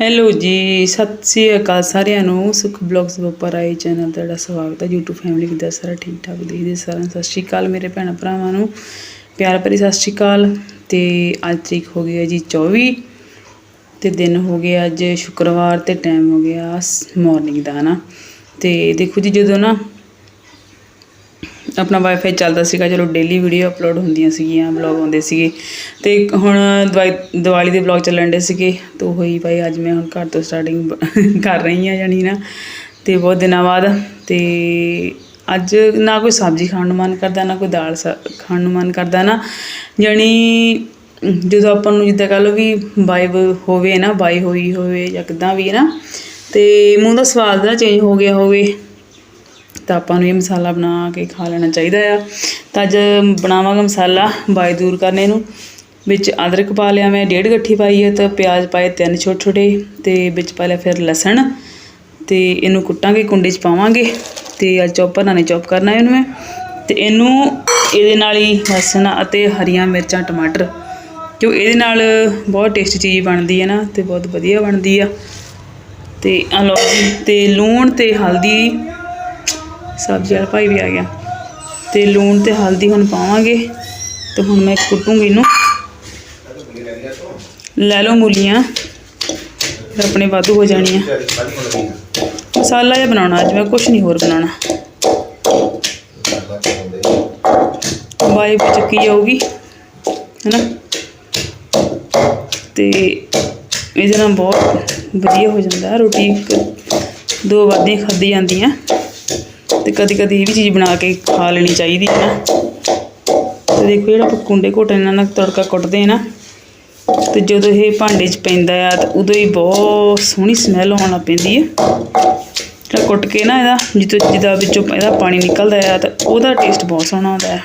Hello ਜੀ, ਸਤਿ ਸ੍ਰੀ ਅਕਾਲ ਸਾਰਿਆਂ ਨੂੰ। ਸੁਖ ਬਲੌਗਸ ਉੱਪਰ ਆਏ ਚੈਨਲ ਤੁਹਾਡਾ ਸਵਾਗਤ ਹੈ। YouTube ਫੈਮਿਲੀ ਕਿੱਦਾਂ ਸਾਰਾ ਠੀਕ ਠਾਕ ਦੇਖਦੇ ਸਾਰਿਆਂ ਨੂੰ? ਸਤਿ ਸ੍ਰੀ ਅਕਾਲ ਮੇਰੇ ਭੈਣ ਭਰਾਵਾਂ ਨੂੰ। ਪਿਆਰ ਭਰੀ ਸਤਿ ਸ੍ਰੀ ਅਕਾਲ। ਤੇ ਅੱਜ ਤਰੀਕ ਹੋ ਗਈ ਹੈ ਜੀ 24 ਤੇ ਦਿਨ ਹੋ ਗਿਆ ਅੱਜ ਸ਼ੁੱਕਰਵਾਰ ਤੇ ਟਾਈਮ ਹੋ ਗਿਆ ਮਾਰਨਿੰਗ ਦਾ ਨਾ ਤੇ ਦੇਖੋ ਜੀ ਜਦੋਂ ਨਾ ਆਪਣਾ ਵਾਈਫਾਈ ਚੱਲਦਾ ਸੀਗਾ, ਚਲੋ ਡੇਲੀ ਵੀਡੀਓ ਅਪਲੋਡ ਹੁੰਦੀਆਂ ਸੀਗੀਆਂ ਵਲੌਗ ਆਉਂਦੇ ਸੀਗੇ। ਤੇ ਹੁਣ ਦਵਾਈ, ਦੀਵਾਲੀ ਦੇ ਵਲੌਗ ਚੱਲਣ ਦੇ ਸੀਗੇ, ਤੋ ਹੋਈ ਭਾਈ ਅੱਜ ਮੈਂ ਹੁਣ ਘਰ ਤੋਂ ਸਟਾਰਟਿੰਗ ਕਰ ਰਹੀ ਹਾਂ ਜਾਨੀ ਨਾ। ਤੇ ਬਹੁਤ ਦਿਨਾਂ ਬਾਅਦ, ਤੇ ਅੱਜ ਨਾ ਕੋਈ ਸਬਜ਼ੀ ਖਾਣ ਨੂੰ ਮਨ ਕਰਦਾ, ਨਾ ਕੋਈ ਦਾਲ ਸ- ਖਾਣ ਨੂੰ ਮਨ ਕਰਦਾ ਨਾ। ਜਾਨੀ ਜਦੋਂ ਆਪਾਂ ਨੂੰ ਜਿੱਦਾਂ ਕਹ ਲਓ ਵੀ ਵਾਈਬ ਹੋਵੇ ਨਾ ਵਾਈ ਹੋਈ ਹੋਵੇ ਜਾਂ ਕਿੱਦਾਂ ਵੀ ਹੈ ਨਾ, ਤੇ ਮੂੰਹ ਦਾ ਸਵਾਦ ਦਾ ਚੇਂਜ ਹੋ ਗਿਆ ਹੋਵੇ। ਤਾਂ ਆਪਾਂ ਨੂੰ ਇਹ ਮਸਾਲਾ ਬਣਾ ਕੇ ਖਾ ਲੈਣਾ ਚਾਹੀਦਾ ਆ। ਤਾਂ ਅੱਜ ਬਣਾਵਾਂਗਾ ਮਸਾਲਾ ਬਾਈ ਦੂਰ ਕਰਨੇ ਨੂੰ। ਵਿੱਚ ਅਦਰਕ ਪਾ ਲਿਆ ਮੈਂ, ਡੇਢ ਗੱਠੀ ਪਾਈ ਹੈ ਤਾਂ ਪਿਆਜ਼ ਪਾਏ ਤਿੰਨ ਛੋਟੇ ਛੋਟੇ ਤੇ ਵਿੱਚ ਪਾ ਲਿਆ ਫਿਰ ਲਸਣ। ਤੇ ਇਹਨੂੰ ਕੁੱਟਾਂਗੇ, ਕੁੰਡੇ 'ਚ ਪਾਵਾਂਗੇ ਤੇ ਅੱਜ ਚੌਪਰ ਨਾਲ ਚੌਪ ਕਰਨਾ ਇਹਨੂੰ ਮੈਂ। ਤੇ ਇਹਨੂੰ ਇਹਦੇ ਨਾਲ ਹੀ ਲਸਣ ਅਤੇ ਹਰੀਆਂ ਮਿਰਚਾਂ, ਟਮਾਟਰ। ਕਿਉਂ ਇਹਦੇ ਨਾਲ ਬਹੁਤ ਟੇਸਟੀ ਚੀਜ਼ ਬਣਦੀ ਹੈ ਨਾ ਤੇ ਬਹੁਤ ਵਧੀਆ ਬਣਦੀ ਆ। ਤੇ ਆ ਲਓ ਤੇ ਲੂਣ ਤੇ ਹਲਦੀ ਸਬਜ਼ੀ ਵਾਲਾ ਭਾਈ ਵੀ ਆ ਗਿਆ। ਤੇ ਲੂਣ ਤੇ ਹਲਦੀ ਹੁਣ ਪਾਵਾਂਗੇ। ਤੇ ਹੁਣ ਮੈਂ ਕੁੱਟੂੰਗੀ ਇਹਨੂੰ। ਲੈ ਲਓ ਮੂਲੀਆਂ। ਫਿਰ ਆਪਣੇ ਵਾਧੂ ਹੋ ਜਾਣੀਆਂ। ਮਸਾਲਾ ਜਿਹਾ ਬਣਾਉਣਾ ਅੱਜ, ਮੈਂ ਕੁਝ ਨਹੀਂ ਹੋਰ ਬਣਾਉਣਾ। ਵਾਈ ਚੱਕੀ ਜਾਊਗੀ, ਹੈਨਾ? ਤੇ ਇਹਦੇ ਨਾਲ ਬਹੁਤ ਵਧੀਆ ਹੋ ਜਾਂਦਾ। ਰੋਟੀ ਇੱਕ ਦੋ ਵਾਦੀਆਂ ਖਾਧੀ ਜਾਂਦੀਆਂ। ਤੇ ਕਦੀ ਕਦੀ ਇਹ ਵੀ ਚੀਜ਼ ਬਣਾ ਕੇ ਖਾ ਲੈਣੀ ਚਾਹੀਦੀ ਹੈ ਨਾ। ਤੇ ਦੇਖੋ ਜਿਹੜਾ ਆਪਾਂ ਕੁੰਡੇ ਘੋਟੇ ਨਾਲ ਨਾ ਤੜਕਾ ਕੁੱਟਦੇ ਆ ਨਾ, ਤੇ ਜਦੋਂ ਇਹ ਭਾਂਡੇ 'ਚ ਪੈਂਦਾ ਆ, ਤਾਂ ਉਦੋਂ ਹੀ ਬਹੁਤ ਸੋਹਣੀ ਸਮੈਲ ਆਉਣ ਲੱਗ ਪੈਂਦੀ ਹੈ ਜਿਹੜਾ ਕੁੱਟ ਕੇ ਨਾ ਇਹਦਾ ਜਿੱਦੋਂ ਜਿਹਦਾ ਵਿੱਚੋਂ ਇਹਦਾ ਪਾਣੀ ਨਿਕਲਦਾ ਆ, ਤਾਂ ਉਹਦਾ ਟੇਸਟ ਬਹੁਤ ਸੋਹਣਾ ਆਉਂਦਾ ਹੈ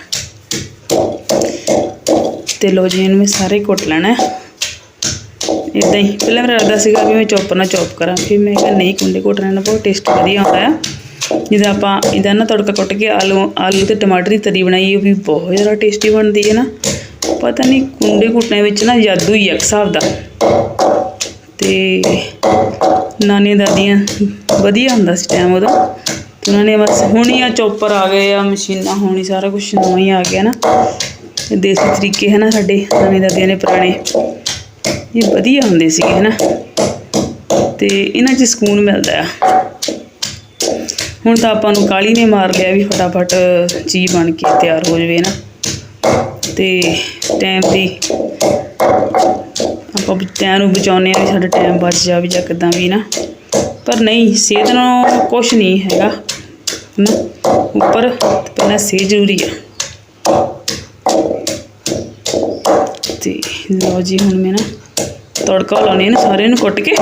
ਤੇ ਲੋ ਜੀ, ਇਹਨੂੰ ਮੈਂ ਸਾਰੇ ਕੁੱਟ ਲੈਣਾ ਹੈ ਇਦਾਂ ਹੀ, ਪਹਿਲਾਂ ਮੇਰਾ ਇਰਾਦਾ ਸੀਗਾ ਵੀ ਮੈਂ ਚੌਪਰ ਨਾਲ ਚੌਪ ਕਰਾਂ, ਫਿਰ ਮੈਂ ਕਿਹਾ ਨਹੀਂ, ਕੁੰਡੇ ਘੋਟਣੇ ਨਾਲ ਬਹੁਤ ਟੇਸਟ ਵਧੀਆ ਆਉਂਦਾ ਹੈ ਜਿੱਦਾਂ ਆਪਾਂ ਇਹਦਾ ਨਾ ਤੜਕਾ ਕੁੱਟ ਕੇ ਆਲੂ ਆਲੂ ਤੇ ਟਮਾਟਰ ਦੀ ਤਰੀ ਬਣਾਈ, ਉਹ ਵੀ ਬਹੁਤ ਜ਼ਿਆਦਾ ਟੇਸਟੀ ਬਣਦੀ ਹੈ ਨਾ। ਪਤਾ ਨਹੀਂ ਕੁੰਡੇ ਘੁੱਟਣੇ ਵਿੱਚ ਨਾ ਜਾਦੂ ਹੀ ਆ ਇੱਕ ਹਿਸਾਬ ਦਾ। ਤੇ ਨਾਨੀ ਦਾਦੀਆਂ ਵਧੀਆ ਹੁੰਦਾ ਸੀ ਟਾਈਮ ਉਹਦਾ ਤੇ ਉਹਨਾਂ ਨੇ ਬਸ ਹੁਣ ਹੀ ਆ ਚੋਪਰ ਆ ਗਏ ਆ, ਮਸ਼ੀਨਾਂ ਹੁਣ ਹੀ ਸਾਰਾ ਕੁਝ ਨਵਾਂ ਹੀ ਆ ਗਿਆ ਨਾ। ਦੇਸੀ ਤਰੀਕੇ ਹੈ ਨਾ ਸਾਡੇ ਨਾਨੀ ਦਾਦੀਆਂ ਨੇ ਪੁਰਾਣੇ। ਇਹ ਵਧੀਆ ਹੁੰਦੇ ਸੀਗੇ ਹੈ ਨਾ। ਤੇ ਇਹਨਾਂ 'ਚ ਸਕੂਨ ਮਿਲਦਾ ਆ। ਹੁਣ ਤਾਂ ਆਪਾਂ ਨੂੰ ਕਾਲੀ ਨੇ ਮਾਰ ਲਿਆ ਵੀ ਫਟਾਫਟ ਚੀਜ਼ ਬਣ ਕੇ ਤਿਆਰ ਹੋ ਜਾਵੇ ਨਾ। ਤੇ ਟਾਈਮ ਦੀ ਆਪਾਂ ਟਾਈਮ ਨੂੰ ਬਚਾਉਂਦੇ ਆ ਵੀ ਸਾਡਾ ਟਾਈਮ ਬਚ ਜਾਵੇ ਜਾਂ ਕਿਦਾਂ ਵੀ ਨਾ। ਪਰ ਨਹੀਂ, ਸਿਹਤ ਨੂੰ ਕੁਝ ਨਹੀਂ ਹੈਗਾ। ਨਾ ਉੱਪਰ ਪਹਿਲਾਂ ਸਿਹਤ ਜ਼ਰੂਰੀ ਆ। ਤੇ ਲਓ ਜੀ, ਹੁਣ ਮੈਂ ਨਾ ਤੜਕਾ ਲਾਉਣੀ ਇਹਨੂੰ ਸਾਰਿਆਂ ਨੂੰ ਕੁੱਟ ਕੇ।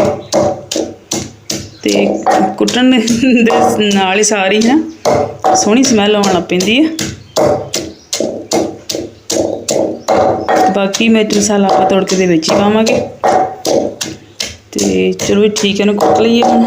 ਤੇ ਕੁੱਟਣ ਦੇ ਨਾਲ ਹੀ ਸਾਰੀ ਨਾ। ਸੋਹਣੀ ਸਮੈਲ ਆਉਣ ਲੱਗ ਪੈਂਦੀ ਹੈ। ਬਾਕੀ ਮਿਰਚ ਮਸਾਲਾ ਆਪਾਂ ਤੜਕੇ ਦੇ ਵਿੱਚ ਹੀ ਪਾਵਾਂਗੇ। ਤੇ ਚਲੋ ਵੀ ਠੀਕ ਹੈ ਨਾ ਕੁੱਟ ਲਈਏ ਹੁਣ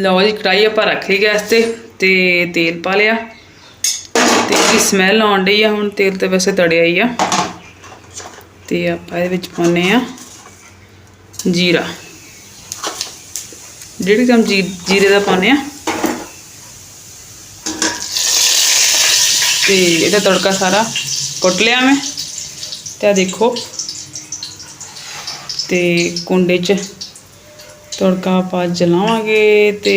ਲਓ ਜੀ ਕੜਾਈ ਆਪਾਂ ਰੱਖ ਲਈ ਗੈਸ ਤੇ ਤੇ ਤੇਲ ਪਾ ਲਿਆ। ਤੇ ਇਹਦੀ ਸਮੈਲ ਆਉਣ ਡਈ ਆ ਹੁਣ, ਤੇਲ ਤੇ ਵੈਸੇ ਤੜਿਆ ਹੀ ਆ। ਤੇ ਆਪਾਂ ਇਹਦੇ ਵਿੱਚ ਪਾਉਨੇ ਆ ਜੀਰਾ। ਡੇਢ ਚਮਚ ਜੀਰੇ ਦਾ ਪਾਉਨੇ ਆ ਤੇ ਇਹਦਾ ਤੜਕਾ ਸਾਰਾ ਕੁੱਟ ਲਿਆ ਮੈਂ। ਤੇ ਆ ਦੇਖੋ, ਤੇ ਕੁੰਡੇ 'ਚ ਤੜਕਾ ਆਪਾਂ ਜਲਾਵਾਂਗੇ ਤੇ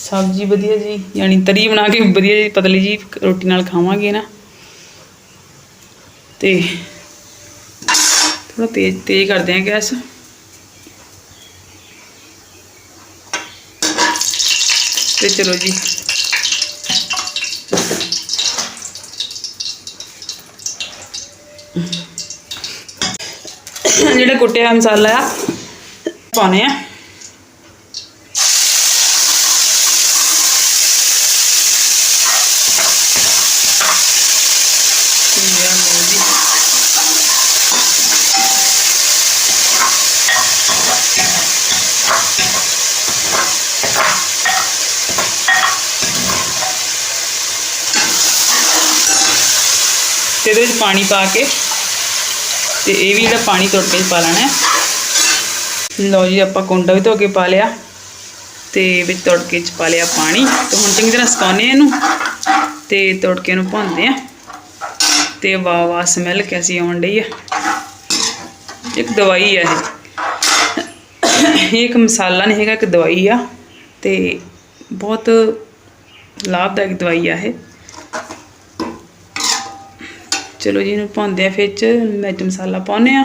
ਸਬਜ਼ੀ ਵਧੀਆ ਜੀ, ਯਾਨੀ ਤਰੀ ਬਣਾ ਕੇ ਵਧੀਆ ਜੀ, ਪਤਲੀ ਜੀ ਰੋਟੀ ਨਾਲ ਖਾਵਾਂਗੇ ਨਾ। ਤੇ ਥੋੜਾ ਤੇਜ਼ ਤੇਜ਼ ਕਰਦੇ ਹਾਂ ਗੈਸ। ਤੇ ਚਲੋ ਜੀ। ਜਿਹੜਾ ਕੁੱਟਿਆ ਮਸਾਲਾ ਆ, ਪਾਉਣੇ ਆ। ਠੀਕ ਆ ਲਓ ਜੀ ਤੇ ਇਹਦੇ ਵਿੱਚ ਪਾਣੀ ਪਾ ਕੇ ਤੇ ਇਹ ਵੀ ਜਿਹੜਾ ਪਾਣੀ ਤੜਕੇ 'ਚ ਪਾ ਲੈਣਾ ਲਓ ਜੀ, ਆਪਾਂ ਕੁੰਡਾ ਵੀ ਧੋ ਕੇ ਪਾ ਲਿਆ ਤੇ ਵਿੱਚ ਤੜਕੇ 'ਚ ਪਾ ਲਿਆ ਪਾਣੀ। ਤੇ ਹੁਣ ਚੰਗੀ ਤਰ੍ਹਾਂ ਸੁਕਾਉਂਦੇ ਆ ਇਹਨੂੰ ਤੇ ਤੜਕੇ ਨੂੰ ਭੁੰਨਦੇ ਆ ਤੇ ਵਾਹ ਵਾਹ ਸਮੈਲ ਕੈਸੀ ਆਉਣ ਡਈ ਆ? ਇੱਕ ਦਵਾਈ ਆ ਇਹ ਇਹ ਇੱਕ ਮਸਾਲਾ ਨਹੀਂ ਹੈਗਾ, ਇੱਕ ਦਵਾਈ ਆ। ਤੇ ਬਹੁਤ ਲਾਭਦਾਇਕ ਦਵਾਈ ਆ ਇਹ। ਚਲੋ ਜੀ, ਇਹਨੂੰ ਪਾਉਂਦੇ ਆ ਫਿਰ ਚ, ਮਿਰਚ ਮਸਾਲਾ ਪਾਉਂਦੇ ਆ।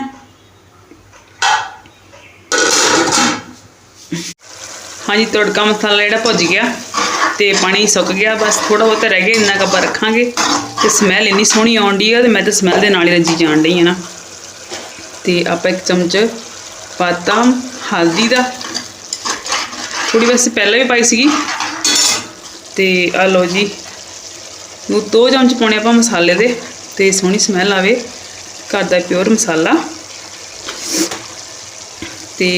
ਹਾਂਜੀ, ਤੜਕਾ ਮਸਾਲਾ ਜਿਹੜਾ ਭੁੱਜ ਗਿਆ ਤੇ ਪਾਣੀ ਸੁੱਕ ਗਿਆ। ਬਸ ਥੋੜਾ ਬਹੁਤ ਰਹਿ ਗਿਆ, ਇੰਨਾ ਕੱਪਾ ਰੱਖਾਂਗੇ। ਤੇ ਸਮੈਲ ਇੰਨੀ ਸੋਹਣੀ ਆਉਂਦੀ ਆ ਤੇ ਮੈਂ ਤਾਂ ਸਮੈਲ ਦੇ ਨਾਲ ਹੀ ਰੱਜੀ ਜਾਣ ਡਈ ਆ ਨਾ। ਤੇ ਆਪਾਂ ਇੱਕ ਚਮਚ ਪਾਤਾ ਹਲਦੀ ਦਾ। ਥੋੜੀ ਵੈਸੇ ਪਹਿਲਾਂ ਵੀ ਪਾਈ ਸੀਗੀ। ਤੇ ਆ ਲਓ ਜੀ, ਨੂੰ ਦੋ ਚਮਚ ਪਾਉਣੇ ਆਪਾਂ ਮਸਾਲੇ ਦੇ, ਤੇ ਸੋਹਣੀ ਸਮੈਲ ਆਵੇ। ਘਰ ਦਾ ਪਿਓਰ ਮਸਾਲਾ। ਤੇ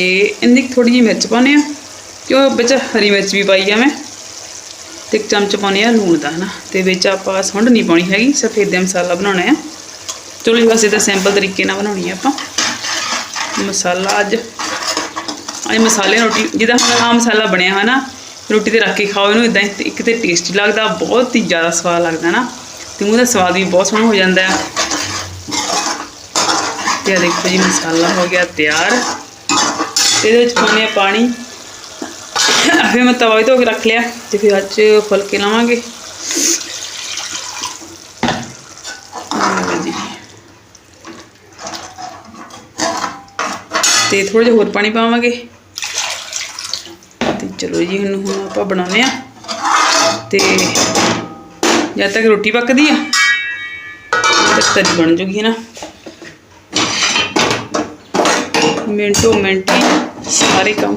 ਇੰਨੀ ਥੋੜੀ ਜਿਹੀ ਮਿਰਚ ਪਾਉਣੇ ਆ। ਉਹ ਵਿੱਚ ਹਰੀ ਮਿਰਚ ਵੀ ਪਾਈ ਆ ਮੈਂ। ਤੇ ਇੱਕ ਚਮਚ ਪਾਉਣੇ ਆ ਲੂਣ ਦਾ, ਹਨਾ? ਤੇ ਵਿੱਚ ਆਪਾਂ ਸੁੰਡ ਨਹੀਂ ਪਾਉਣੀ ਹੈਗੀ ਸਫੇਦ ਮਸਾਲਾ ਬਣਾਉਣਾ ਆ। ਚਲੋ ਜੀ, ਬਸ ਇਹਦਾ ਸਿੰਪਲ ਤਰੀਕੇ ਨਾਲ ਬਣਾਉਣੀ ਆ ਆਪਾਂ। ਮਸਾਲਾ ਅੱਜ ਅੱਜ ਮਸਾਲੇ ਰੋਟੀ ਜਿਹਦਾ ਹੁਣ ਆਮ ਮਸਾਲਾ ਬਣਿਆ ਹੈ ਨਾ ਰੋਟੀ ਤੇ ਰੱਖ ਕੇ ਖਾਓ ਇਹਨੂੰ ਇਦਾਂ ਇੱਕ ਤੇ ਟੇਸਟੀ ਲੱਗਦਾ, ਬਹੁਤ ਹੀ ਜ਼ਿਆਦਾ ਸਵਾਦ ਲੱਗਦਾ ਨਾ ਤੇ ਦਾ ਸਵਾਦ ਵੀ ਬਹੁਤ ਸੋਹਣਾ ਹੋ ਜਾਂਦਾ ਹੈ ਤੇ ਦੇਖੋ ਜੀ, ਮਸਾਲਾ ਹੋ ਗਿਆ ਤਿਆਰ। ਇਹਦੇ ਵਿੱਚ ਪਾਉਣੇ ਆ ਪਾਣੀ। ਫਿਰ ਮੈਂ ਤਵਾ ਵੀ ਧੋ ਕੇ ਰੱਖ ਲਿਆ ਤੇ ਫਿਰ ਅੱਜ ਫੁਲਕੇ ਲਾਵਾਂਗੇ ਆਹ ਜੀ ਤੇ ਥੋੜਾ ਜਿਹਾ ਹੋਰ ਪਾਣੀ ਪਾਵਾਂਗੇ ਤੇ ਚਲੋ ਜੀ ਹੁਣ ਹੁਣ ਆਪਾਂ ਬਣਾਉਂਦੇ ਆ ਤੇ ਜਦ ਤੱਕ ਰੋਟੀ ਪੱਕਦੀ ਆ ਤੱਕ ਤਰੀ ਬਣ ਜੂਗੀ ਹੈ ਨਾ ਮਿੰਟੋ ਮਿੰਟ ਹੀ ਸਾਰੇ ਕੰਮ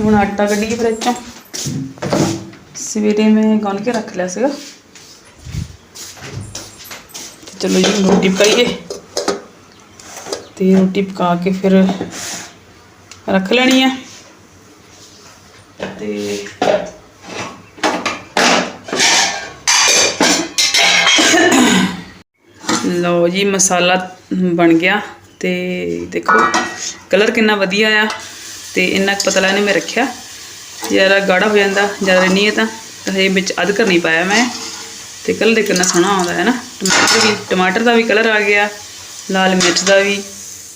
ਹੁਣ ਆਟਾ ਕੱਢੀਏ ਫਿਰ ਇੱਥੋਂ। ਸਵੇਰੇ ਮੈਂ ਗੁੰਨ ਕੇ ਰੱਖ ਲਿਆ ਸੀਗਾ। ਚਲੋ ਜੀ, ਰੋਟੀ ਪਕਾਈਏ। ਤੇ ਰੋਟੀ ਪਕਾ ਕੇ ਫਿਰ ਰੱਖ ਲੈਣੀ ਆ। ਤੇ ਲਓ ਜੀ, ਮਸਾਲਾ ਬਣ ਗਿਆ। ਤੇ ਦੇਖੋ, ਕਲਰ ਕਿੰਨਾ ਵਧੀਆ ਆ। ਤੇ ਇੰਨਾ ਕੁ ਪਤਲਾ ਨੇ ਮੈਂ ਰੱਖਿਆ। ਜ਼ਿਆਦਾ ਗਾੜਾ ਹੋ ਜਾਂਦਾ, ਜ਼ਿਆਦਾ ਨਹੀਂ ਹੈ ਤਾਂ। ਇਹ ਹਜੇ ਵਿੱਚ ਅਦਰਕ ਨਹੀਂ ਪਾਇਆ ਮੈਂ। ਤੇ ਕਲਰ ਦੇ ਕਿੰਨਾ ਸੋਹਣਾ ਆਉਂਦਾ ਹੈ ਨਾ। ਟਮਾਟਰ ਵੀ, ਟਮਾਟਰ ਦਾ ਵੀ ਕਲਰ ਆ ਗਿਆ, ਲਾਲ ਮਿਰਚ ਦਾ ਵੀ।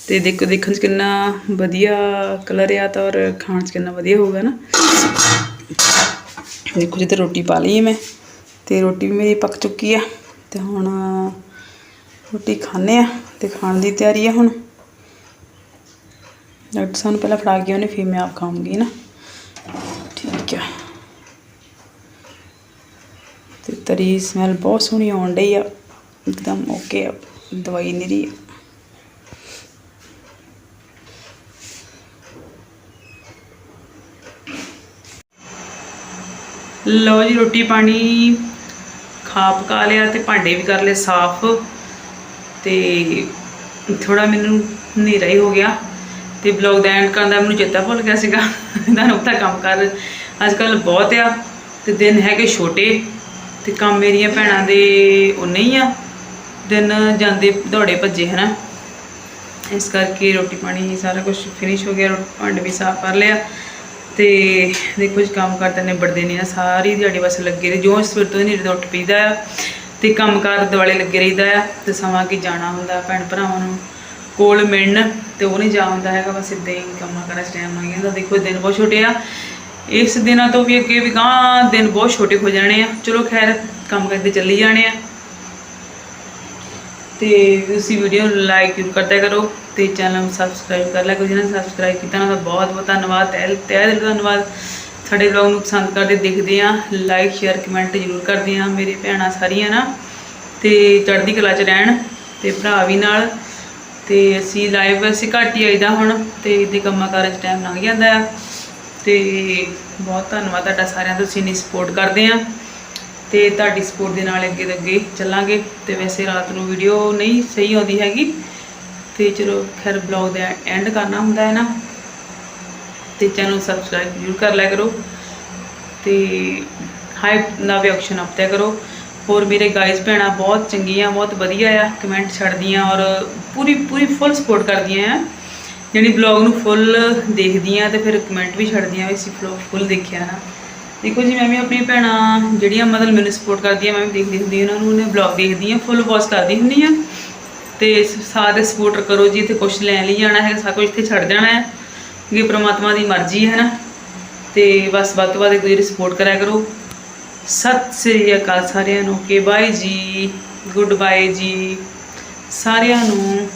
ਤੇ ਦੇਖੋ, ਦੇਖਣ 'ਚ ਕਿੰਨਾ ਵਧੀਆ ਕਲਰ ਆ ਤਾਂ ਔਰ ਖਾਣ 'ਚ ਕਿੰਨਾ ਵਧੀਆ ਹੋਊਗਾ ਨਾ। ਦੇਖੋ ਜਿੱਤੇ ਰੋਟੀ ਪਾ ਲਈ ਹੈ ਮੈਂ, ਤੇ ਰੋਟੀ ਵੀ ਮੇਰੀ ਪੱਕ ਚੁੱਕੀ ਆ। ਤੇ ਹੁਣ ਰੋਟੀ ਖਾਣੇ ਆ ਤੇ ਖਾਣ ਦੀ ਤਿਆਰੀ ਆ ਹੁਣ। ਡਾਕਟਰ ਸਾਨੂੰ ਪਹਿਲਾਂ ਫੜਾ ਕੇ ਉਹਨੇ ਫਿਰ ਮੈਂ ਆਪ ਖਾਊਂਗੀ ਨਾ? ਠੀਕ ਆ ਤੇ ਤਰੀ ਸਮੈਲ ਬਹੁਤ ਸੋਹਣੀ ਆਉਣ ਡਈ ਆ। ਇੱਕਦਮ ਓਕੇ ਆ, ਦਵਾਈ ਨਿਰੀ ਆ। ਲਓ ਜੀ ਰੋਟੀ ਪਾਣੀ, ਖਾ ਪਕਾ ਲਿਆ ਤੇ ਭਾਂਡੇ ਵੀ ਕਰ ਲਏ ਸਾਫ਼। ਤੇ ਥੋੜਾ ਮੈਨੂੰ ਹਨੇਰਾ ਹੀ ਹੋ ਗਿਆ। ਤੇ ਬਲੌਗ ਦਾ ਐਂਡ ਕਰਨ ਦਾ ਮੈਨੂੰ ਚੇਤਾ ਭੁੱਲ ਗਿਆ ਸੀਗਾ। ਤੁਹਾਨੂੰ ਪਤਾ ਕੰਮ ਕਰ ਅੱਜ ਕੱਲ ਬਹੁਤ ਆ ਤੇ ਦਿਨ ਹੈਗੇ ਛੋਟੇ ਤੇ ਕੰਮ ਮੇਰੀਆਂ ਭੈਣਾਂ ਦੇ ਉਨੇ ਹੀ ਆ। ਦਿਨ ਜਾਂਦੇ ਦੌੜੇ ਭੱਜੇ, ਹਨਾ। ਇਸ ਕਰਕੇ ਰੋਟੀ ਪਾਣੀ ਸਾਰਾ ਕੁਝ ਫਿਨਿਸ਼ ਹੋ ਗਿਆ ਰੋ- ਭਾਂਡੇ ਵੀ ਸਾਫ਼ ਕਰ ਲਿਆ ਤੇ ਦੇਖੋ ਜੀ ਕੰਮ ਕਰਦਾ ਨਿਬੜਦੇ ਨਹੀਂ ਆ, ਸਾਰੀ ਦਿਹਾੜੀ ਬਸ ਲੱਗੇ ਰਹੇ। ਜੋ ਸਵੇਰ ਤੋਂ ਨਹੀਂ ਉੱਠ ਪੀਦਾ ਆ ਤੇ ਕੰਮਕਾਰ ਦੁਆਲੇ ਲੱਗੇ ਰਹੀਦਾ ਆ ਤੇ ਸਮਾਂ ਕੀ ਜਾਣਾ ਹੁੰਦਾ ਭੈਣ ਭਰਾਵਾਂ ਨੂੰ। ਕੋਲ ਮਿਲਣ ਤੇ ਉਹ ਨਹੀਂ ਜਾ ਹੁੰਦਾ ਹੈਗਾ, ਬਸ ਇਦਾਂ ਹੀ ਕੰਮਾਂ ਕਰਾਂ ਚ ਟਾਈਮ ਲੰਘ ਜਾਂਦਾ। ਦੇਖੋ, ਦਿਨ ਬਹੁਤ ਛੋਟੇ ਆ। ਇਸ ਦਿਨਾਂ ਤੋਂ ਵੀ ਅੱਗੇ ਵੀ ਗਾਂ ਦਿਨ ਬਹੁਤ ਛੋਟੇ ਹੋ ਜਾਣੇ ਆ। ਚਲੋ ਖੈਰ, ਕੰਮ ਕਰਦੇ ਚੱਲੀ ਜਾਣੇ ਆ। ਤੇ ਤੁਸੀਂ ਵੀਡੀਓ ਨੂੰ ਲਾਈਕ ਜ਼ਰੂਰ ਕਰਦਿਆ ਕਰੋ ਤੇ ਚੈਨਲ ਨੂੰ ਸਬਸਕ੍ਰਾਈਬ ਕਰ ਲਿਆ ਕਰੋ। ਜਿਹਨਾਂ ਨੇ ਸਬਸਕ੍ਰਾਈਬ ਕੀਤਾ ਉਹਨਾਂ ਦਾ ਬਹੁਤ ਬਹੁਤ ਧੰਨਵਾਦ। ਤਹਿ ਤਹਿ ਦਿਲ ਤੋਂ ਧੰਨਵਾਦ। ਸਾਡੇ ਵਲੌਗ ਨੂੰ ਪਸੰਦ ਕਰਦੇ ਦੇਖਦੇ ਆ ਲਾਈਕ ਸ਼ੇਅਰ ਕਮੈਂਟ ਜ਼ਰੂਰ ਕਰਦੇ ਆ। ਮੇਰੇ ਭੈਣਾਂ ਸਾਰੀਆਂ ਨਾ ਤੇ ਚੜ੍ਹਦੀ ਕਲਾ ਚ ਰਹਿਣ ਤੇ ਭਰਾ ਵੀ ਨਾਲ। ਤੇ ਅਸੀਂ ਲਾਈਵ ਵੈਸੇ ਘੱਟ ਹੀ ਆਈਦਾ ਹੁਣ ਤੇ ਇਹਦੇ ਕੰਮਾਂ ਕਾਰਾਂ 'ਚ ਟਾਈਮ ਲੰਘ ਜਾਂਦਾ ਆ। ਤੇ ਬਹੁਤ ਧੰਨਵਾਦ ਤੁਹਾਡਾ ਸਾਰਿਆਂ ਦਾ, ਤੁਸੀਂ ਇੰਨੀ ਸਪੋਰਟ ਕਰਦੇ ਆ। ਤੇ ਤੁਹਾਡੀ ਸਪੋਰਟ ਦੇ ਨਾਲ ਅੱਗੇ ਅੱਗੇ ਚੱਲਾਂਗੇ। ਤੇ ਵੈਸੇ ਰਾਤ ਨੂੰ ਵੀਡੀਓ ਨਹੀਂ ਸਹੀ ਆਉਂਦੀ ਹੈਗੀ। ਤੇ ਚਲੋ ਖੈਰ ਬਲੌਗ ਦਾ ਐਂਡ ਕਰਨਾ ਹੁੰਦਾ ਹੈ ਨਾ। ਤੇ ਚੈਨਲ ਸਬਸਕ੍ਰਾਈਬ ਜ਼ਰੂਰ ਕਰ ਲਿਆ ਕਰੋ। ਤੇ ਹਾਈਪ ਦਾ ਵੀ ਆਪਸ਼ਨ ਆਪਤਿਆ ਕਰੋ। ਹੋਰ ਮੇਰੇ ਗਾਇਜ਼ ਭੈਣਾਂ ਬਹੁਤ ਚੰਗੀਆਂ, ਬਹੁਤ ਵਧੀਆ ਆ ਕਮੈਂਟ ਛੱਡਦੀਆਂ ਔਰ ਪੂਰੀ ਪੂਰੀ ਫੁੱਲ ਸਪੋਰਟ ਕਰਦੀਆਂ ਆ। ਜਿਹੜੀ ਬਲੌਗ ਨੂੰ ਫੁੱਲ ਦੇਖਦੀਆਂ ਤੇ ਫਿਰ ਕਮੈਂਟ ਵੀ ਛੱਡਦੀਆਂ ਵੀ ਅਸੀਂ ਫੁੱਲ ਦੇਖਿਆ ਨਾ। ਦੇਖੋ ਜੀ, ਮੈਂ ਵੀ ਆਪਣੀ ਭੈਣਾਂ ਜਿਹੜੀਆਂ ਮਤਲਬ ਮੈਨੂੰ ਸਪੋਰਟ ਕਰਦੀਆਂ, ਮੈਂ ਵੀ ਦੇਖਦੀ ਹੁੰਦੀ ਉਹਨਾਂ ਨੂੰ ਨੇ ਬਲੌਗ ਦੇਖਦੀ ਆ ਫੁੱਲ ਵਾਚ ਕਰਦੀ ਹੁੰਦੀ ਆ ਤੇ ਸਾਰੇ ਸਪੋਰਟ ਕਰੋ ਜੀ, ਇੱਥੇ ਕੁਝ ਲੈਣ ਲਈ ਜਾਣਾ ਹੈ ਸਭ ਕੁਝ ਇੱਥੇ ਛੱਡ ਜਾਣਾ ਹੈ। ਕਿ ਪ੍ਰਮਾਤਮਾ ਦੀ ਮਰਜ਼ੀ ਹੈ ਨਾ। ਤੇ ਬਸ ਵੱਧ ਤੋਂ ਵੱਧ ਇੱਕ ਦੂਜੇ ਦੀ ਸਪੋਰਟ ਕਰਿਆ ਕਰੋ। ਸਤਿ ਸ੍ਰੀ ਅਕਾਲ ਸਾਰਿਆਂ ਨੂੰ ਕਿ ਬਾਏ ਜੀ ਗੁੱਡ ਬਾਏ ਜੀ ਸਾਰਿਆਂ ਨੂੰ